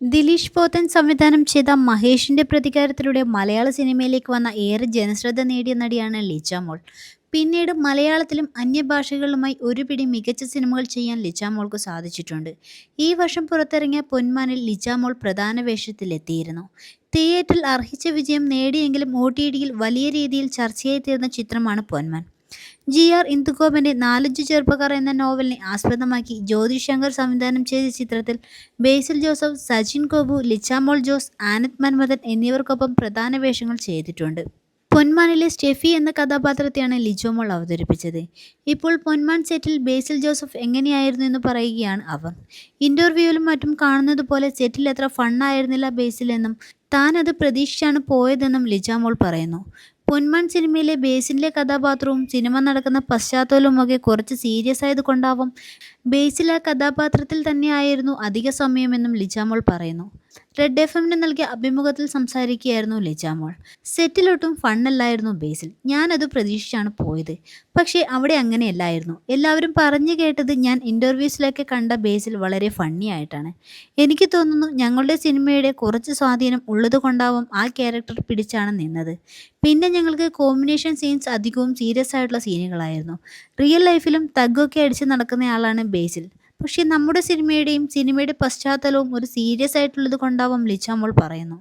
ദിലീഷ് പോത്തൻ സംവിധാനം ചെയ്ത മഹേഷിന്റെ പ്രതികാരത്തിലൂടെ മലയാള സിനിമയിലേക്ക് വന്ന ഏറെ ജനശ്രദ്ധ നേടിയ നടിയാണ് ലിജാമോൾ പിന്നീട് മലയാളത്തിലും അന്യഭാഷകളിലുമായി ഒരുപിടി മികച്ച സിനിമകൾ ചെയ്യാൻ ലിജാമോൾക്ക് സാധിച്ചിട്ടുണ്ട്. ഈ വർഷം പുറത്തിറങ്ങിയ പൊന്മാനിൽ ലിജാമോൾ പ്രധാന വേഷത്തിലെത്തിയിരുന്നു. തിയേറ്ററിൽ അർഹിച്ച വിജയം നേടിയെങ്കിലും ഒ ടി ഡിയിൽ വലിയ രീതിയിൽ ചർച്ചയായി തീർന്ന ചിത്രമാണ് പൊന്മാൻ. ജി ആർ ഇന്ദുഗോപന്റെ നാലഞ്ചു ചെറുപ്പക്കാർ എന്ന നോവലിനെ ആസ്പദമാക്കി ജ്യോതി ശങ്കർ സംവിധാനം ചെയ്ത ചിത്രത്തിൽ ബേസിൽ ജോസഫ് സച്ചിൻ കോബു ലിച്ചാമോൾ ജോസ് ആനന്ദ് മന്മഥൻ എന്നിവർക്കൊപ്പം പ്രധാന വേഷങ്ങൾ ചെയ്തിട്ടുണ്ട്. പൊന്മാനിലെ സ്റ്റെഫി എന്ന കഥാപാത്രത്തെയാണ് ലിജോമോൾ അവതരിപ്പിച്ചത്. ഇപ്പോൾ പൊന്മാൻ സെറ്റിൽ ബേസിൽ ജോസഫ് എങ്ങനെയായിരുന്നു എന്ന് പറയുകയാണ് അവർ. ഇന്റർവ്യൂവിലും മറ്റും കാണുന്നത് പോലെ സെറ്റിൽ എത്ര ഫണ്ണായിരുന്നില്ല ബേസിലെന്നും താൻ അത് പ്രതീക്ഷിച്ചാണ് പോയതെന്നും ലിജാമോൾ പറയുന്നു. പൊന്മാൻ സിനിമയിലെ ബേസിലെ കഥാപാത്രവും സിനിമ നടക്കുന്ന പശ്ചാത്തലവുമൊക്കെ കുറച്ച് സീരിയസ് ആയതുകൊണ്ടാവും ബേസിൽ ആ കഥാപാത്രത്തിൽ തന്നെയായിരുന്നു അധിക സമയമെന്നും ലിജാമോൾ പറയുന്നു. റെഡ് എഫ് എമ്മിന് നൽകിയ അഭിമുഖത്തിൽ സംസാരിക്കുകയായിരുന്നു ലിജാമോൾ സെറ്റിലൊട്ടും ഫണ്ണല്ലായിരുന്നു ബേസിൽ ഞാനത് പ്രതീക്ഷിച്ചാണ് പോയത്. പക്ഷേ അവിടെ അങ്ങനെയല്ലായിരുന്നു. എല്ലാവരും പറഞ്ഞു കേട്ടത് ഞാൻ ഇന്റർവ്യൂസിലൊക്കെ കണ്ട ബേസിൽ വളരെ ഫണ്ണി ആയിട്ടാണ്. എനിക്ക് തോന്നുന്നു ഞങ്ങളുടെ സിനിമയുടെ കുറച്ച് സ്വാധീനം ഉള്ളതുകൊണ്ടാവും ആ ക്യാരക്ടർ പിടിച്ചാണ് നിന്നത്. പിന്നെ ഞങ്ങൾക്ക് കോമ്പിനേഷൻ സീൻസ് അധികവും സീരിയസ് ആയിട്ടുള്ള സീനുകളായിരുന്നു റിയൽ ലൈഫിലും തഗ്ഗൊക്കെ അടിച്ച് നടക്കുന്നയാളാണ് ബേസിൽ പക്ഷേ നമ്മുടെ സിനിമയുടെയും സിനിമയുടെ പശ്ചാത്തലവും ഒരു സീരിയസ് ആയിട്ടുള്ളത് കൊണ്ടാവാം ലിജാമോൾ പറയുന്നു.